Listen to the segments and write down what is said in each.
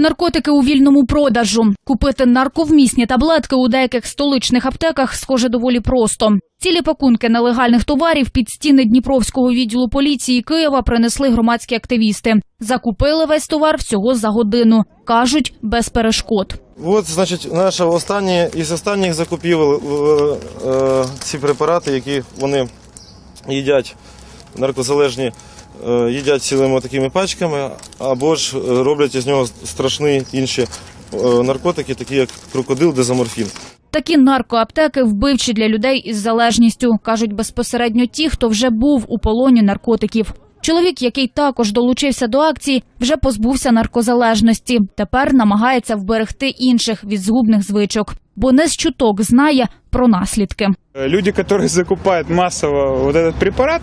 Наркотики у вільному продажу. Купити нарковмісні таблетки у деяких столичних аптеках схоже доволі просто. Цілі пакунки нелегальних товарів під стіни Дніпровського відділу поліції Києва принесли громадські активісти. Закупили весь товар всього за годину. Кажуть, без перешкод. От, значить, наша остання із останніх закупівель е, е, ці препарати, які вони їдять наркозалежні, е, їдять цілими такими пачками, або ж е, роблять із нього страшні інші е, наркотики, такі як крокодил, дезаморфін. Такі наркоаптеки вбивчі для людей із залежністю, кажуть безпосередньо ті, хто вже був у полоні наркотиків. Чоловік, який також долучився до акції, вже позбувся наркозалежності. Тепер намагається вберегти інших від згубних звичок, бо не з чуток знає про наслідки. Люди, которые закупают массово вот этот препарат,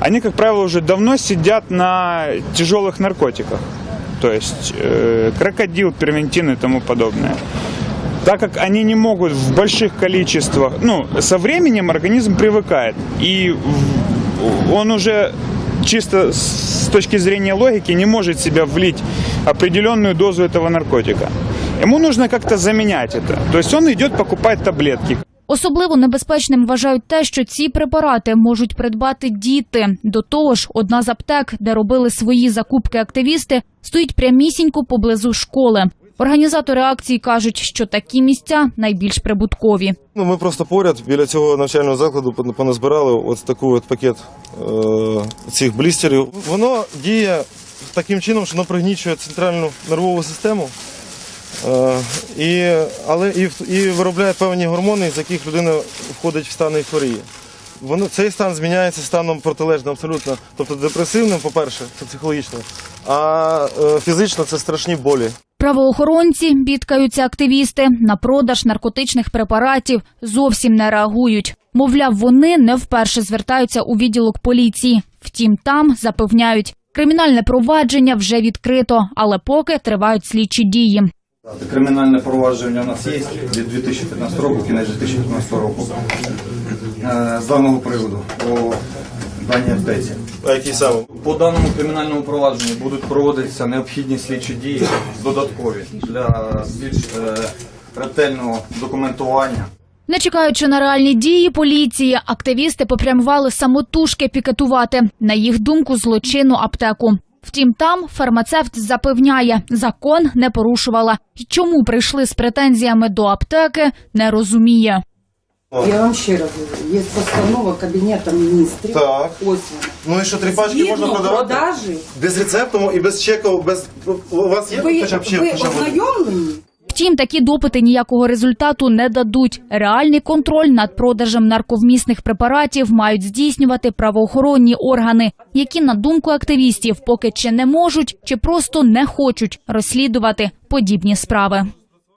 они, как правило, уже давно сидят на тяжелых наркотиках. То есть э, крокодил, первентин и тому подобное. Так как они не могут в больших количествах, ну, со временем организм привыкает. И в- он уже чисто с точки зрения логики не может в себя влить определенную дозу этого наркотика. Ему нужно как-то заменять это. То есть он идет покупать таблетки. Особливо небезпечним вважають те, що ці препарати можуть придбати діти. До того ж, одна з аптек, де робили свої закупки активісти, стоїть прямісінько поблизу школи. Організатори акції кажуть, що такі місця найбільш прибуткові. Ну, ми просто поряд біля цього навчального закладу пон- поназбирали от такий от пакет е, цих блістерів. Воно діє таким чином, що воно пригнічує центральну нервову систему. Е, і, але і, і виробляє певні гормони, з яких людина входить в стан ейфорії. Воно, цей стан зміняється станом протилежним абсолютно. Тобто депресивним, по-перше, це психологічно, а е, фізично це страшні болі. Правоохоронці бідкаються активісти на продаж наркотичних препаратів зовсім не реагують. Мовляв, вони не вперше звертаються у відділок поліції. Втім, там запевняють, кримінальне провадження вже відкрито, але поки тривають слідчі дії. Кримінальне провадження у нас є від 2015 року, кінець 2015 року. Е, З даного приводу по даній аптеці. А які саме? По даному кримінальному провадженню будуть проводитися необхідні слідчі дії додаткові для більш е, ретельного документування. Не чекаючи на реальні дії поліції, активісти попрямували самотужки пікетувати, на їх думку, злочинну аптеку. Втім, там фармацевт запевняє, закон не порушувала. І чому прийшли з претензіями до аптеки, не розуміє. Я вам ще раз говорю, є постанова Кабінету міністрів. Так. Ось. Ну і що, три пачки можна Згідно продавати? продажі, Без рецепту і без чеку, без у вас є ви, хоча б чек? ви хоча б один? ознайомлені? Втім, такі допити ніякого результату не дадуть. Реальний контроль над продажем нарковмісних препаратів мають здійснювати правоохоронні органи, які, на думку активістів, поки чи не можуть, чи просто не хочуть розслідувати подібні справи.